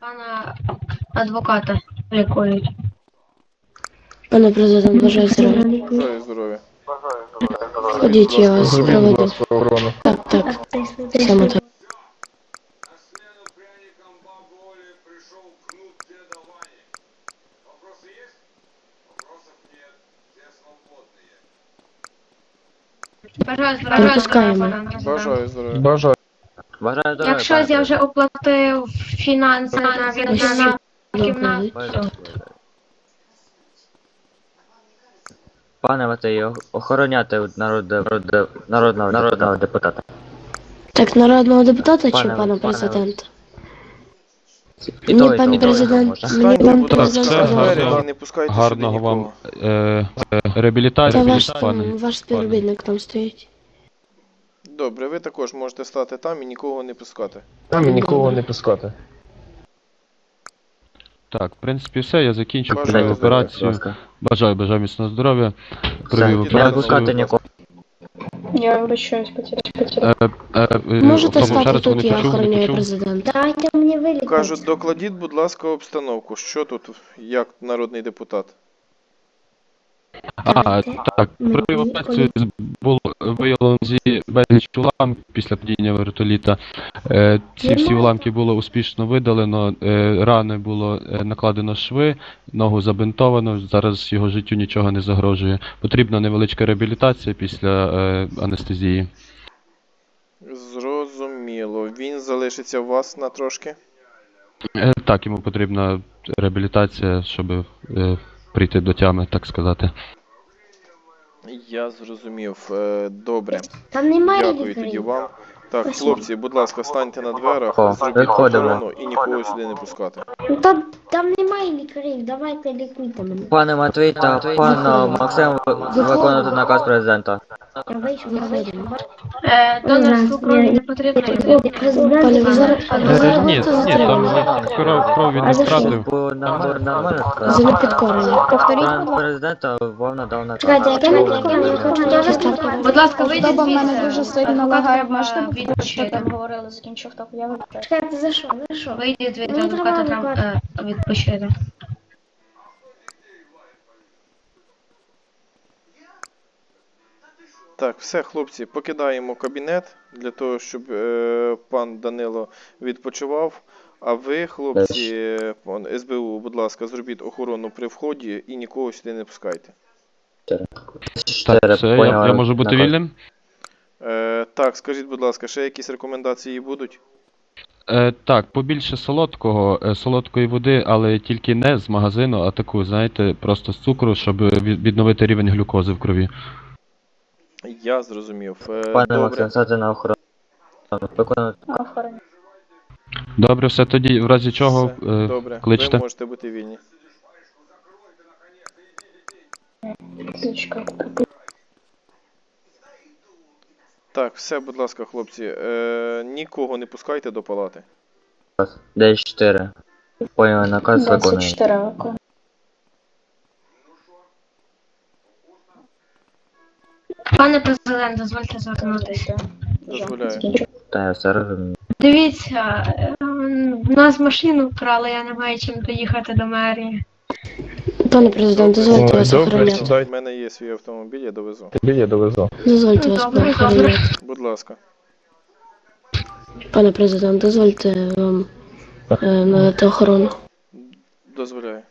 Пана адвоката лікують. Пане президент, бажаю здоров'я. Бажаю здоров'я. Ходіть, я вас Зробіть, будь проведу. ласка, охорону. Так, так, саме так. На смену пряникам бабы Оли пришел кнут деда Вани. Вопросы есть? Вопросов нет. Все свободные. Бажаю здоров'я, Пропускаємо. пане президент. Бажаю здоров'я. Бажаю. Бажаю здоров'я. Якщо пане я вже оплатив фінанси на віддана кімнату. президент. Пане Матею, охороняти народного, народного, народного депутата. Так, народного депутата чи Пане- пана пане- президента? І Ні, того, і пане того президент, можна. мені пан президент все сказав. гарно. і не пускайте Гарного вам нікого. е, е, Це реабілітації, ваш, пане. ваш співробітник там стоїть. Добре, ви також можете стати там і нікого не пускати. Там і нікого не пускати. Так, в принципі, все, я закінчив Бажаю провів здоров'я, операцію. Бажаю, бажаю міцного здоров'я. Все, Провів Не випускати нікого. Я обращаюсь по телефону. Е, е, е, Можете тому стати ще тут, не я почув, не охороняю почув. президента. Дайте мені вилікувати. Кажуть, докладіть, будь ласка, обстановку. Що тут, як народний депутат? А, так, провів операцію було виявлено зі безліч уламків після падіння вертоліта. Е, Ці всі уламки було успішно видалено, е, рани було е, накладено шви, ногу забинтовано, зараз його життю нічого не загрожує. Потрібна невеличка реабілітація після анестезії. Зрозуміло. Він залишиться у вас на трошки. Так, йому потрібна реабілітація, щоб прийти до тями, так сказати. Я зрозумів. Е, Добре. Там немає Дякую тоді вам. Так, Спасибо. хлопці, будь ласка, станьте на дверах, О, зробіть виходимо. охорону і нікого сюди не пускати. Ну, там, там немає лікарів, давайте лікуйте мене. Пане Матвій та пан Максим виконуйте наказ президента. Я вийшов, я вийшов. Е, Донорство крові не потрібно. Ви Е, Ні, ні, там ні, кров, кров він А не за що? втратив. Бо нормально, нормально За сказав. непідкорення. Пан президента вам надав наказ. Чекайте, яке не підкорення, я хочу теж Будь ласка, вийдіть Особа в мене дуже сильно Адвокат лагає, треба можете бути, що там говорили, закінчив так, я вибачаю. Чекайте, за що, за що? Вийдіть звідти, Мені адвоката треба треба е, відпочити. Так, все, хлопці, покидаємо кабінет для того, щоб е, пан Данило відпочивав. А ви, хлопці, пан СБУ, будь ласка, зробіть охорону при вході і нікого сюди не пускайте. Так, все, я, я можу бути вільним? Е, так, скажіть, будь ласка, ще якісь рекомендації будуть? Е, так, побільше солодкого, е, солодкої води, але тільки не з магазину, а таку, знаєте, просто з цукру, щоб від- відновити рівень глюкози в крові. Я зрозумів. Е, Пане. Максим, стати на охорону. Охороня. Добре, все тоді, в разі чого е, добре, кличте. ви можете бути вільні. Так, все, будь ласка, хлопці, е, нікого не пускайте до палати. Десь 4. Поняли, наказ виконує. 24 року. Президент, дозвольте звернутися. Дозволяю. Та я. Дивіться, в нас машину вкрали, я не маю чим доїхати до мерії. Пане президент, дозвольте вас охороняти. У мене є свій автомобіль, я довезу. Дозвольте вас Добре, охороняти. Будь ласка. Пане президент, дозвольте вам е, надати охорону. Дозволяю.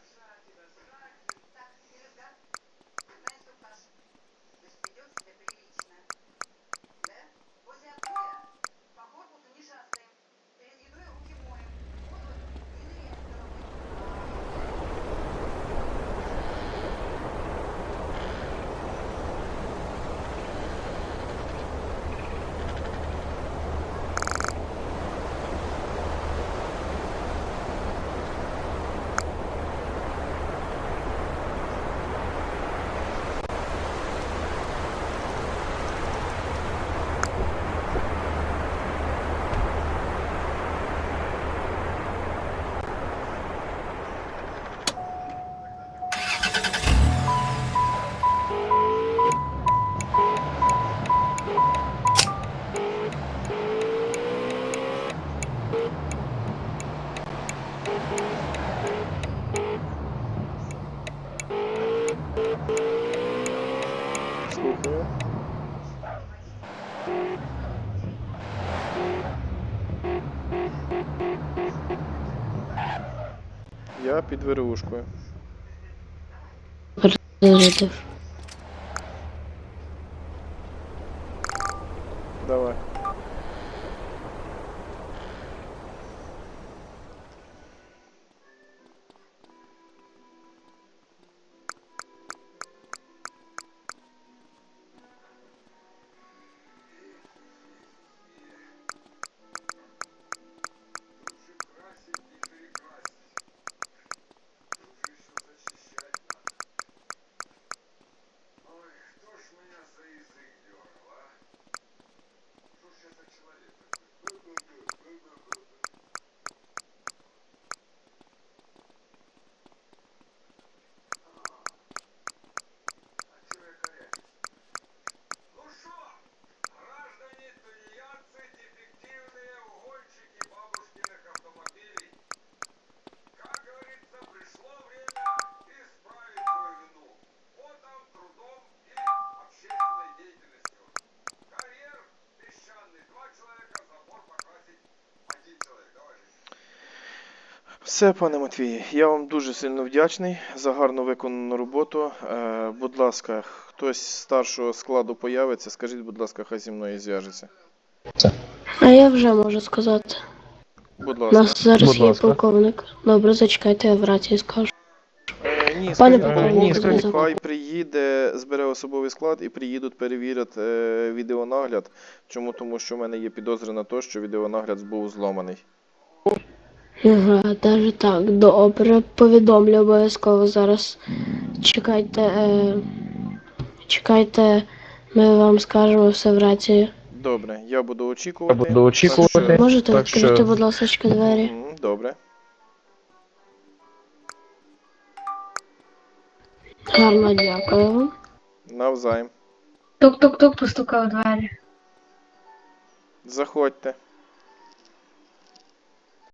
Я під верушкою. Давай. Все, пане Матвій, я вам дуже сильно вдячний за гарно виконану роботу. Е, будь ласка, хтось з старшого складу появиться, скажіть, будь ласка, хай зі мною зв'яжеться. А я вже можу сказати. Будь У ласка. нас зараз Будь є ласка. полковник. Добре, зачекайте, я в рації скажу. Е, ні, Пане скажіть, полковник, ні, будь скажіть, ласка. хай приїде, збере особовий склад і приїдуть, перевірять е, відеонагляд. Чому? Тому що в мене є підозри на те, що відеонагляд був зломаний. Ага, навіть так, добре, повідомлю обов'язково зараз. Чекайте, е, чекайте, ми вам скажемо все в рації. Добре, я буду очікувати. Я буду очікувати. Так що- Можете Так відкрити, що- будь ласка, двері? Добре. Гарно дякую вам. Навзаєм. Тук-тук-тук постукав у двері. Заходьте.